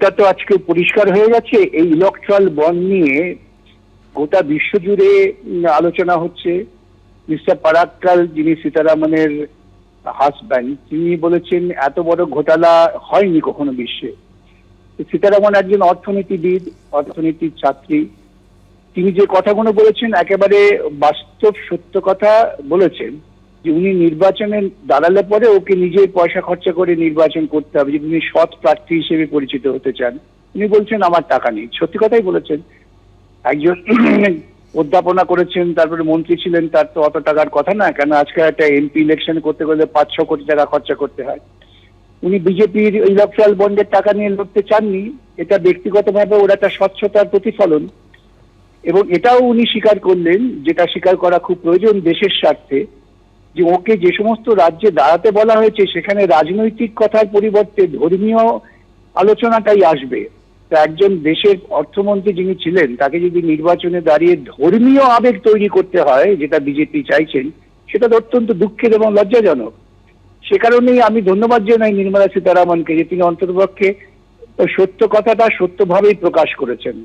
এটা তো আজকে পরিষ্কার হয়ে গেছে। এই ইলেকট্রাল বন্ড নিয়ে গোটা বিশ্বজুড়ে আলোচনা হচ্ছে। মিস্টার পারাক্কাল, যিনি সীতারামনের হাজব্যান্ড তিনি বলেছেন, এত বড় ঘোটালা হয়নি কখনো বিশ্বে। সীতারামন একজন অর্থনীতিবিদ, অর্থনীতির ছাত্রী। তিনি যে কথাগুলো বলেছেন, একেবারে বাস্তব সত্য কথা বলেছেন। যে উনি নির্বাচনে দাঁড়ালে পরে ওকে নিজে পয়সা খরচা করে নির্বাচন করতে হবে, যদি উনি সৎ প্রার্থী হিসেবে পরিচিত হতে চান। উনি বলছেন, আমার টাকা নেই। সত্যি কথাই বলেছেন। একজন অধ্যাপনা করেছেন, তারপরে মন্ত্রী ছিলেন, তার তো অত টাকার কথা না। কেন আজকে একটা এমপি ইলেকশন করতে গেলে পাঁচ ছ কোটি টাকা খরচা করতে হয়। উনি বিজেপির ইলেকট্রাল বন্ডের টাকা নিয়ে লড়তে চাননি। এটা ব্যক্তিগতভাবে ওর একটা স্বচ্ছতার প্রতিফলন। এবং এটাও উনি স্বীকার করলেন, যেটা স্বীকার করা খুব প্রয়োজন দেশের স্বার্থে। যে ওকে যে সমস্ত রাজ্যে দাঁড়াতে বলা হয়েছে, সেখানে রাজনৈতিক কথার পরিবর্তে ধর্মীয় আলোচনাটাই আসবে। একজন দেশের অর্থমন্ত্রী যিনি ছিলেন, তাকে যদি নির্বাচনে দাঁড়িয়ে ধর্মীয় আবেগ তৈরি করতে হয়, যেটা বিজেপি চাইছেন, সেটা অত্যন্ত দুঃখের এবং লজ্জাজনক। সে কারণেই আমি ধন্যবাদ জানাই নির্মলা সীতারামনকে যে তিনি অন্ততপক্ষে সত্য কথাটা সত্যভাবেই প্রকাশ করেছেন।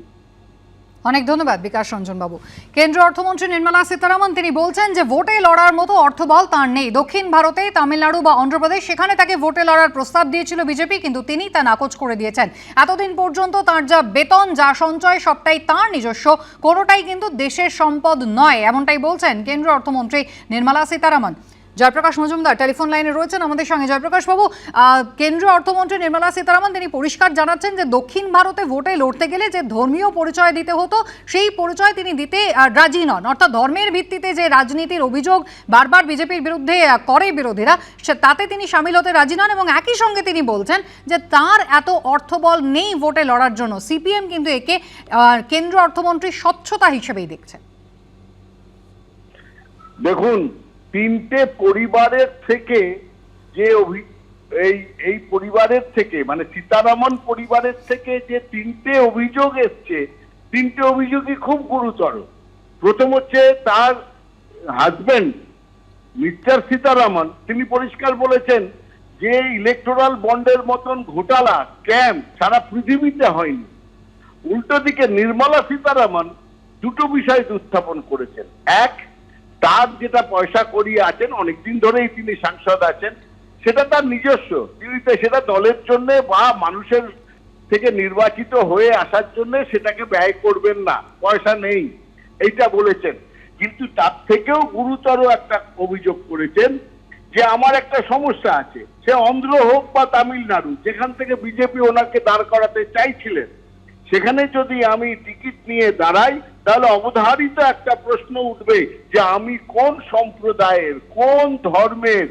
অনেক ধন্যবাদ বিকাশ রঞ্জন বাবু কেন্দ্রীয় অর্থমন্ত্রী নির্মলা সীতারামন তিনি বলছেন যে ভোটে লড়ার মতো অর্থবল তার নেই। দক্ষিণ ভারতে তামিলনাড়ু বা অন্ধ্রপ্রদেশ সেখানে তাকে ভোটে লড়ার প্রস্তাব দিয়েছিল বিজেপি, কিন্তু তিনি তা নাকচ করে দিয়েছেন। এতদিন পর্যন্ত তার যা বেতন, যা সঞ্চয়, সবটাই তার নিজস্ব। কোনোটাই কিন্তু দেশের সম্পদ নয়, এমনটাই বলছেন কেন্দ্রীয় অর্থমন্ত্রী নির্মলা সীতারামন। জয়প্রকাশ মজুমদার টেলিফোন লাইনে রয়েছেন আমাদের সঙ্গে। জয়প্রকাশ বাবু কেন্দ্রীয় অর্থমন্ত্রী নির্মলা সীতারামন তিনি পরিষ্কার জানাচ্ছেন যে দক্ষিণ ভারতে ভোটে লড়তে গেলে যে ধর্মীয় পরিচয় দিতে হতো সেই পরিচয় তিনি দিতে রাজি নন। অর্থাৎ ধর্মের ভিত্তিতে যে রাজনীতির অভিযোগ বারবার বিজেপির বিরুদ্ধে করে বিরোধীরা তাতে তিনি সামিল হতে রাজি নন এবং একই সঙ্গে তিনি বলছেন যে তার এত অর্থবল নেই ভোটে লড়ার জন্য। সিপিএম কিন্তু একে আহ, কেন্দ্রীয় অর্থমন্ত্রী স্বচ্ছতা হিসেবেই দেখছে। দেখুন তিনটে পরিবারের থেকে যে অভি- এই এই পরিবারের থেকে মানে সীতারামন পরিবারের থেকে যে তিনটে অভিযোগ এসছে, তিনটে অভিযোগই খুব গুরুতর। প্রথম হচ্ছে তার হাজবেন্ড মিস্টার সীতারামন, তিনি পরিষ্কার বলেছেন যে ইলেকট্রাল বন্ডের মতন ঘোটালা ক্যাম্প সারা পৃথিবীতে হয়নি। উল্টো দিকে নির্মলা সীতারামন দুটো বিষয় উত্থাপন করেছেন। এক তার যেটা পয়সা করিয়ে আছেন, অনেকদিন ধরেই তিনি সাংসদ আছেন, সেটা তার নিজস্ব। তিনি সেটা দলের জন্য বা মানুষের থেকে নির্বাচিত হয়ে আসার জন্য সেটাকে ব্যয় করবেন না। পয়সা নেই, এইটা বলেছেন। কিন্তু তার থেকেও গুরুতর একটা অভিযোগ করেছেন যে আমার একটা সমস্যা আছে। সে অন্ধ্র হোক বা তামিলনাড়ু, যেখান থেকে বিজেপি ওনাকে দাঁড় করাতে চাইছিলেন সেখানে যদি আমি টিকিট নিয়ে দাঁড়াই, তাহলে অবধারিত একটা প্রশ্ন উঠবে যে আমি কোন সম্প্রদায়ের, কোন ধর্মের?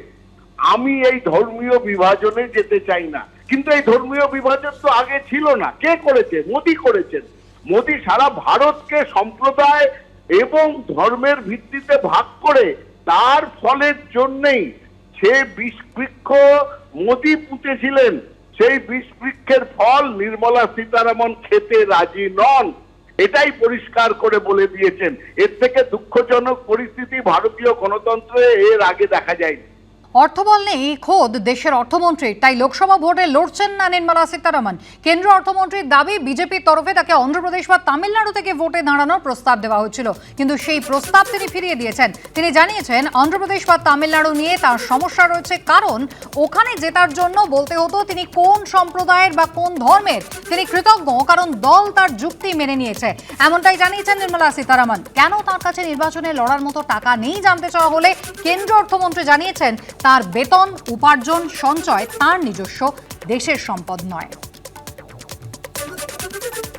আমি এই ধর্মীয় বিভাজনে যেতে চাই না। কিন্তু এই ধর্মীয় বিভাজন তো আগে ছিল না। কে করেছে? মোদি করেছেন। মোদি সারা ভারতকে সম্প্রদায় এবং ধর্মের ভিত্তিতে ভাগ করে তার ফলের জন্যেই সে বিষ বৃক্ষ মোদি পুঁতেছিলেন। সেই বিষ বৃক্ষের ফল নির্মলা সীতারামন খেতে রাজি নন। এটাই পরিষ্কার করে বলে দিয়েছেন। এর থেকে দুঃখজনক পরিস্থিতি ভারতীয় গণতন্ত্রে এর আগে দেখা যায়নি। অর্থবল নেই খোদ দেশের অর্থমন্ত্রী। তাই লোকসভা ভোটে লড়ছেন না নির্মলা সীতারামন। কেন্দ্রীয় অর্থমন্ত্রীর দাবি, বিজেপির তরফে তাকে অন্ধ্রপ্রদেশ বা তামিলনাড়ু থেকে ভোটে দাঁড়ানোর প্রস্তাব দেওয়া হচ্ছিল। কিন্তু সেই প্রস্তাব তিনি ফিরিয়ে দিয়েছেন। তিনি জানিয়েছেন, অন্ধ্রপ্রদেশ বা তামিলনাড়ু নিয়ে তার সমস্যা রয়েছে কারণ ওখানে জেতার জন্য বলতে হতো তিনি কোন সম্প্রদায়ের বা কোন ধর্মের। তিনি কৃতজ্ঞ, কারণ দল তার যুক্তি মেনে নিয়েছে। এমনটাই জানিয়েছেন নির্মলা সীতারামন। কেন তার কাছে নির্বাচনে লড়ার মতো টাকা নেই জানতে চাওয়া হলে কেন্দ্রীয় অর্থমন্ত্রী জানিয়েছেন তার বেতন উপার্জন সঞ্চয় তার নিজস্ব দেশের সম্পদ নয়।